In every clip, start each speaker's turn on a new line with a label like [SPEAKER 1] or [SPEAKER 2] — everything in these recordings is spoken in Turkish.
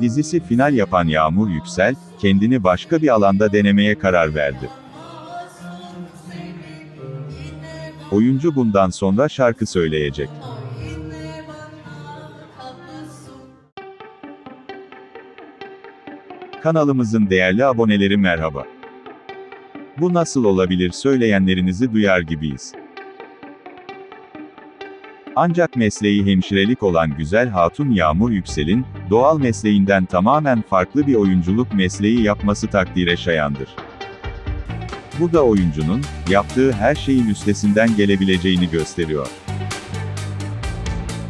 [SPEAKER 1] dizisi final yapan Yağmur Yüksel, kendini başka bir alanda denemeye karar verdi. Oyuncu bundan sonra şarkı söyleyecek. Kanalımızın değerli aboneleri merhaba. Bu nasıl olabilir söyleyenlerinizi duyar gibiyiz. Ancak mesleği hemşirelik olan güzel hatun Yağmur Yüksel'in, doğal mesleğinden tamamen farklı bir oyunculuk mesleği yapması takdire şayandır. Bu da oyuncunun, yaptığı her şeyin üstesinden gelebileceğini gösteriyor.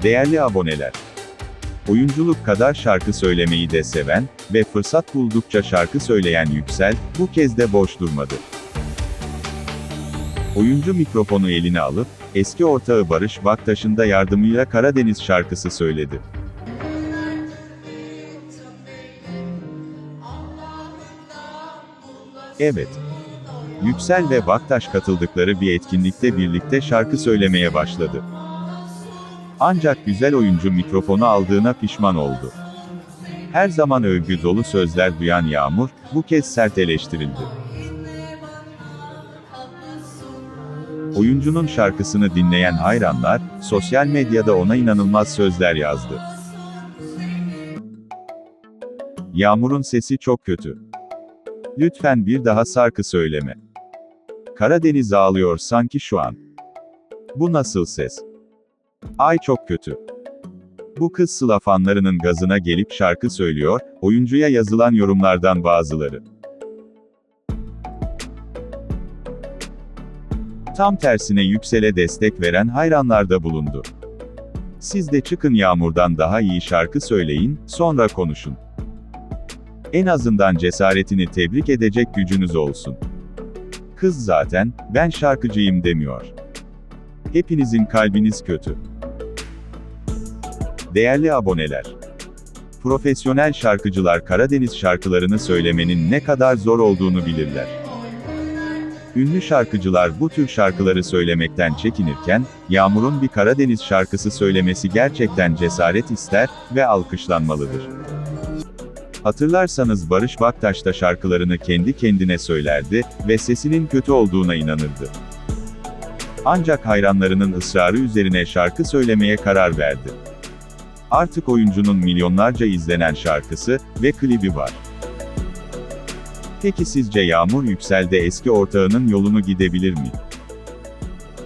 [SPEAKER 1] Değerli aboneler, oyunculuk kadar şarkı söylemeyi de seven ve fırsat buldukça şarkı söyleyen Yüksel, bu kez de boş durmadı. Oyuncu mikrofonu eline alıp, eski ortağı Barış Baktaş'ın da yardımıyla Karadeniz şarkısı söyledi. Evet. Yüksel ve Baktaş katıldıkları bir etkinlikte birlikte şarkı söylemeye başladı. Ancak güzel oyuncu mikrofonu aldığına pişman oldu. Her zaman övgü dolu sözler duyan Yağmur, bu kez sert eleştirildi. Oyuncunun şarkısını dinleyen hayranlar, sosyal medyada ona inanılmaz sözler yazdı. Yağmur'un sesi çok kötü. Lütfen bir daha şarkı söyleme. Karadeniz ağlıyor sanki şu an. Bu nasıl ses? Ay çok kötü. Bu kız Sıla fanlarının gazına gelip şarkı söylüyor, oyuncuya yazılan yorumlardan bazıları. Tam tersine Yüksel'e destek veren hayranlar da bulundu. Siz de çıkın Yağmur'dan daha iyi şarkı söyleyin, sonra konuşun. En azından cesaretini tebrik edecek gücünüz olsun. Kız zaten, ben şarkıcıyım demiyor. Hepinizin kalbiniz kötü. Değerli aboneler. Profesyonel şarkıcılar Karadeniz şarkılarını söylemenin ne kadar zor olduğunu bilirler. Ünlü şarkıcılar bu tür şarkıları söylemekten çekinirken, Yağmur'un bir Karadeniz şarkısı söylemesi gerçekten cesaret ister ve alkışlanmalıdır. Hatırlarsanız Barış Baktaş da şarkılarını kendi kendine söylerdi ve sesinin kötü olduğuna inanırdı. Ancak hayranlarının ısrarı üzerine şarkı söylemeye karar verdi. Artık oyuncunun milyonlarca izlenen şarkısı ve klibi var. Peki sizce Yağmur Yüksel'de eski ortağının yolunu gidebilir mi?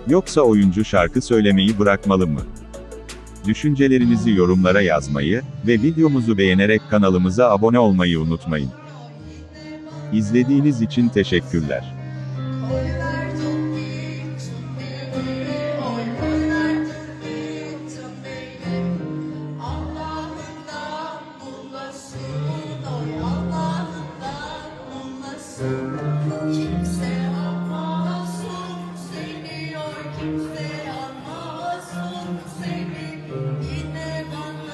[SPEAKER 1] Yoksa oyuncu şarkı söylemeyi bırakmalı mı? Düşüncelerinizi yorumlara yazmayı ve videomuzu beğenerek kanalımıza abone olmayı unutmayın. İzlediğiniz için teşekkürler.